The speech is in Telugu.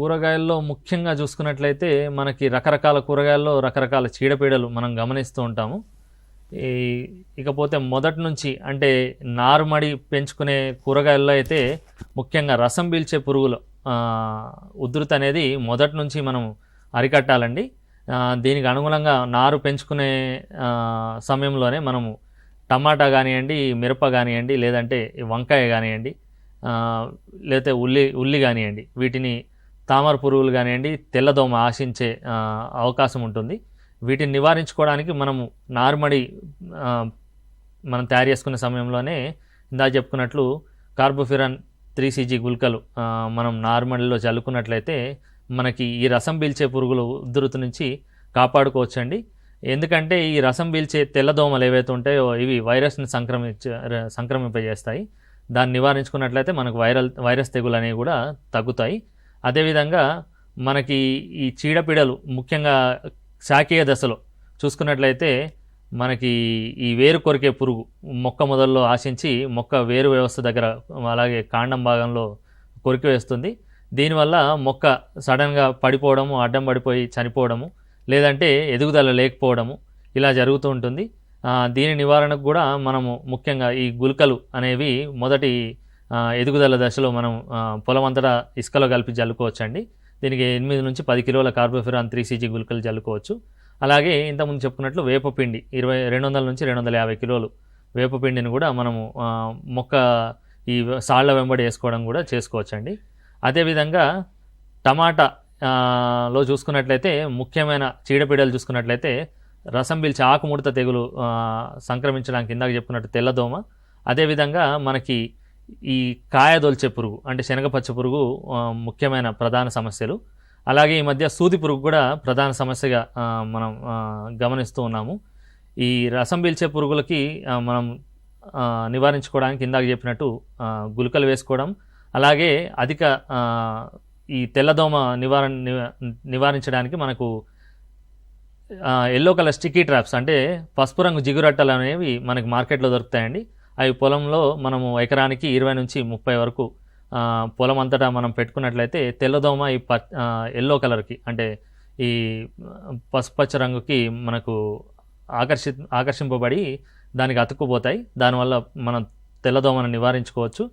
కూరగాయల్లో ముఖ్యంగా చూసుకున్నట్లయితే మనకి రకరకాల కూరగాయల్లో రకరకాల చీడపీడలు మనం గమనిస్తూ ఉంటాము. ఈ ఇకపోతే మొదటి నుంచి అంటే నారుమడి పెంచుకునే కూరగాయల్లో అయితే ముఖ్యంగా రసం పీల్చే పురుగులు ఉధృతి అనేది మొదటి నుంచి మనం అరికట్టాలండి. దీనికి అనుగుణంగా నారు పెంచుకునే సమయంలోనే మనము టమాటా కానివ్వండి మిరప కానివ్వండి లేదంటే వంకాయ కానివ్వండి లేతే లేకపోతే ఉల్లి ఉల్లి కానివ్వండి వీటిని తామర పురుగులు కానివ్వండి తెల్లదోమ ఆశించే అవకాశం ఉంటుంది. వీటిని నివారించుకోవడానికి మనము నార్మడి మనం తయారు చేసుకునే సమయంలోనే ఇందా చెప్పుకున్నట్లు కార్బోఫిరాన్ త్రీ సీజీ గుల్కలు మనం నార్మల్లో చల్లుకున్నట్లయితే మనకి ఈ రసం పీల్చే పురుగులు ఉధృతి నుంచి కాపాడుకోవచ్చండి. ఎందుకంటే ఈ రసం పీల్చే తెల్లదోమలు ఏవైతే ఉంటాయో ఇవి వైరస్ని సంక్రమించ సంక్రమింపజేస్తాయి. దాన్ని నివారించుకున్నట్లయితే మనకు వైరల్ వైరస్ తెగులు అనేవి కూడా తగ్గుతాయి. అదేవిధంగా మనకి ఈ చీడపీడలు ముఖ్యంగా శాఖీయ దశలో చూసుకున్నట్లయితే మనకి ఈ వేరు కొరికే పురుగు మొక్క మొదల్లో ఆశించి మొక్క వేరు వ్యవస్థ దగ్గర అలాగే కాండం భాగంలో కొరికి వేస్తుంది. దీనివల్ల మొక్క సడన్గా పడిపోవడము అడ్డం పడిపోయి చనిపోవడము లేదంటే ఎదుగుదల లేకపోవడము ఇలా జరుగుతూ ఉంటుంది. దీని నివారణకు కూడా మనము ముఖ్యంగా ఈ గుల్కలు అనేవి మొదటి ఎదుగుదల దశలో మనం పొలమంతటా పొలం అంతటా ఇసుకలో కలిపి జల్లుకోవచ్చండి. దీనికి ఎనిమిది నుంచి పది కిలోల కార్బోఫిరాన్ త్రీ సీజీ గుల్కలు జల్లుకోవచ్చు. అలాగే ఇంతకుముందు చెప్పుకున్నట్లు వేపపిండి ఇరవై రెండు వందల నుంచి రెండు వందల యాభై కిలోలు వేపపిండిని కూడా మనము మొక్క ఈ సాళ్ళ వెంబడి వేసుకోవడం కూడా చేసుకోవచ్చండి. అదేవిధంగా టమాటా లో చూసుకున్నట్లయితే ముఖ్యమైన చీడపీడలు చూసుకున్నట్లయితే రసం పీల్చే ఆకుముడత తెగులు సంక్రమించడానికి ఇందాక చెప్పుకున్నట్టు తెల్లదోమ. అదేవిధంగా మనకి ఈ కాయదొల్చే పురుగు అంటే శనగపచ్చ పురుగు ముఖ్యమైన ప్రధాన సమస్యలు. అలాగే ఈ మధ్య సూది పురుగు కూడా ప్రధాన సమస్యగా మనం గమనిస్తూ ఉన్నాము. ఈ రసం పీల్చే పురుగులకి మనం నివారించుకోవడానికి ఇందాక చెప్పినట్టు గుళికలు వేసుకోవడం అలాగే అధిక ఈ తెల్లదోమ నివారణ నివ- నివారించడానికి మనకు ఎల్లో కలర్ స్టిక్కీ ట్రాప్స్ అంటే పసుపు రంగు జిగురట్టలు అనేవి మనకి మార్కెట్లో దొరుకుతాయండి. అవి పొలంలో మనము ఎకరానికి ఇరవై నుంచి ముప్పై వరకు పొలం అంతటా మనం పెట్టుకున్నట్లయితే తెల్లదోమ ఈ ప ఎల్లో కలర్కి అంటే ఈ పసుపచ్చ రంగుకి మనకు ఆకర్షి ఆకర్షింపబడి దానికి అతుక్కుపోతాయి. దానివల్ల మనం తెల్లదోమను నివారించుకోవచ్చు.